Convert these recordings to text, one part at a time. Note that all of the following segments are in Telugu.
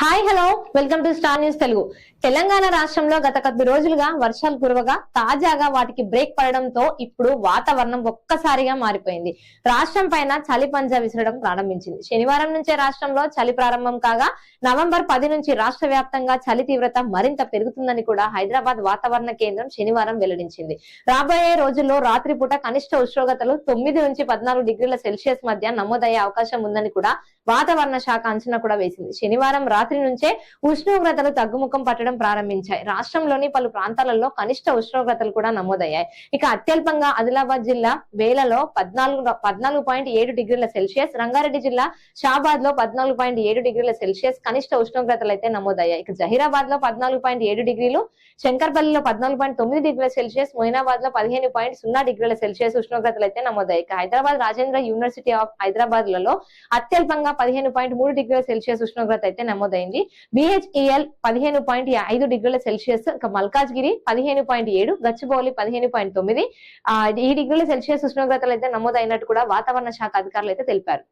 Hi hello welcome to Star News Telugu Telangana రాష్ట్రంలో గత కొద్ది రోజులుగా వర్షాలు కురవగా తాజాగా వాటికి బ్రేక్ పడడంతో ఇప్పుడు వాతావరణం ఒక్కసారిగా మారిపోయింది. రాష్ట్రం పైన చలి పంజా విసరడం ప్రారంభించింది. శనివారం నుంచే రాష్ట్రంలో చలి ప్రారంభం కాగా నవంబర్ పది నుంచి రాష్ట్ర వ్యాప్తంగా చలి తీవ్రత మరింత పెరుగుతుందని కూడా హైదరాబాద్ వాతావరణ కేంద్రం శనివారం వెల్లడించింది. రాబోయే రోజుల్లో రాత్రిపూట కనిష్ట ఉష్ణోగ్రతలు తొమ్మిది నుంచి పద్నాలుగు డిగ్రీల సెల్సియస్ మధ్య నమోదయ్యే అవకాశం ఉందని కూడా వాతావరణ శాఖ అంచనా కూడా వేసింది. శనివారం రాత్రి నుంచే ఉష్ణోగ్రతలు తగ్గుముఖం పట్టడం ప్రారంభించాయి. రాష్ట్రంలోని పలు ప్రాంతాలలో కనిష్ట ఉష్ణోగ్రతలు కూడా నమోదయ్యాయి. ఇక అత్యల్పంగా ఆదిలాబాద్ జిల్లా వేలలో పద్నాలుగు పద్నాలుగు పాయింట్ ఏడు డిగ్రీల సెల్సియస్ రంగారెడ్డి జిల్లా షాబాద్లో పద్నాలుగు పాయింట్ ఏడు డిగ్రీల సెల్సియస్ కనిష్ట ఉష్ణోగ్రతలు అయితే నమోదయ్యాయి. ఇక జహీరాబాద్లో పద్నాలుగు పాయింట్ ఏడు డిగ్రీలు శంకర్పల్లిలో పద్నాలుగు పాయింట్ తొమ్మిది డిగ్రీల సెల్సియస్ మొయినాబాద్లో పదిహేను పాయింట్ సున్నా డిగ్రీల సెల్సియస్ ఉష్ణోగ్రతలు అయితే నమోదయ్యాయి. ఇక హైదరాబాద్ రాజేంద్ర యూనివర్సిటీ ఆఫ్ హైదరాబాద్లలో అత్యల్పంగా పదిహేను పాయింట్ మూడు డిగ్రీల సెల్సియస్ ఉష్ణోగ్రత అయితే నమోదైంది. బిహెచ్ఈఎల్ పదిహేను పాయింట్ ఐదు డిగ్రీల సెల్సియస్ ఇక మల్కాజ్గిరి పదిహేను పాయింట్ ఏడు గచ్చిబౌలి పదిహేను పాయింట్ తొమ్మిది. ఈ డిగ్రీల సెల్సియస్ ఉష్ణోగ్రతలు అయితే నమోదైనట్టు కూడా వాతావరణ శాఖ అధికారులు అయితే తెలిపారు.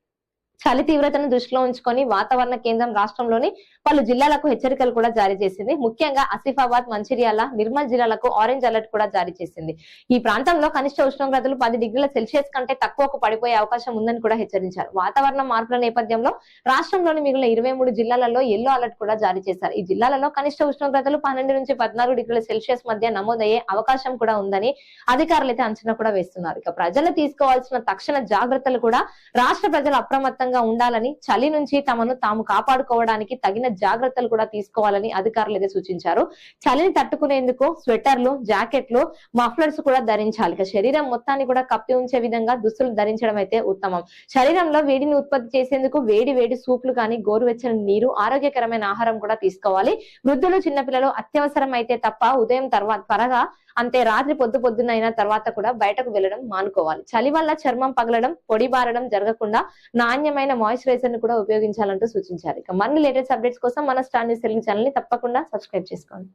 చలి తీవ్రతను దృష్టిలో ఉంచుకొని వాతావరణ కేంద్రం రాష్ట్రంలోని పలు జిల్లాలకు హెచ్చరికలు కూడా జారీ చేసింది. ముఖ్యంగా ఆసిఫాబాద్ మంచిర్యాల నిర్మల్ జిల్లాలకు ఆరెంజ్ అలర్ట్ కూడా జారీ చేసింది. ఈ ప్రాంతంలో కనిష్ట ఉష్ణోగ్రతలు పది డిగ్రీల సెల్సియస్ కంటే తక్కువకు పడిపోయే అవకాశం ఉందని కూడా హెచ్చరించారు. వాతావరణ మార్పుల నేపథ్యంలో రాష్ట్రంలోని మిగిలిన ఇరవై మూడు జిల్లాలలో ఎల్లో అలర్ట్ కూడా జారీ చేశారు. ఈ జిల్లాలలో కనిష్ట ఉష్ణోగ్రతలు పన్నెండు నుంచి పద్నాలుగు డిగ్రీల సెల్సియస్ మధ్య నమోదయ్యే అవకాశం కూడా ఉందని అధికారులు అయితే అంచనా కూడా వేస్తున్నారు. ఇక ప్రజలు తీసుకోవాల్సిన తక్షణ జాగ్రత్తలు కూడా రాష్ట్ర ప్రజలు అప్రమత్తంగా ఉండాలని చలి నుంచి తమను తాము కాపాడుకోవడానికి తగిన జాగ్రత్తలు కూడా తీసుకోవాలని అధికారులు అయితే సూచించారు. చలిని తట్టుకునేందుకు స్వెటర్లు జాకెట్లు మఫ్లర్స్ కూడా ధరించాలి. ఇక శరీరం మొత్తాన్ని కూడా కప్పి ఉంచే విధంగా దుస్తులు ధరించడం అయితే ఉత్తమం. శరీరంలో వేడిని ఉత్పత్తి చేసేందుకు వేడి వేడి సూప్లు కానీ గోరువెచ్చని నీరు ఆరోగ్యకరమైన ఆహారం కూడా తీసుకోవాలి. వృద్ధులు చిన్నపిల్లలు అత్యవసరం అయితే తప్ప ఉదయం తర్వాత త్వరగా అంతే రాత్రి పొద్దు పొద్దునైన తర్వాత కూడా బయటకు వెళ్ళడం మానుకోవాలి. చలి వల్ల చర్మం పగలడం పొడి బారడం జరగకుండా నాణ్యమైన మాయిశ్చరైజర్ని కూడా ఉపయోగించాలంటూ సూచించారు. ఇక మరిన్ని లేటెస్ట్ అప్డేట్స్ కోసం మన స్టాండ్ న్యూస్ ఛానల్ని తప్పకుండా సబ్స్క్రైబ్ చేసుకోండి.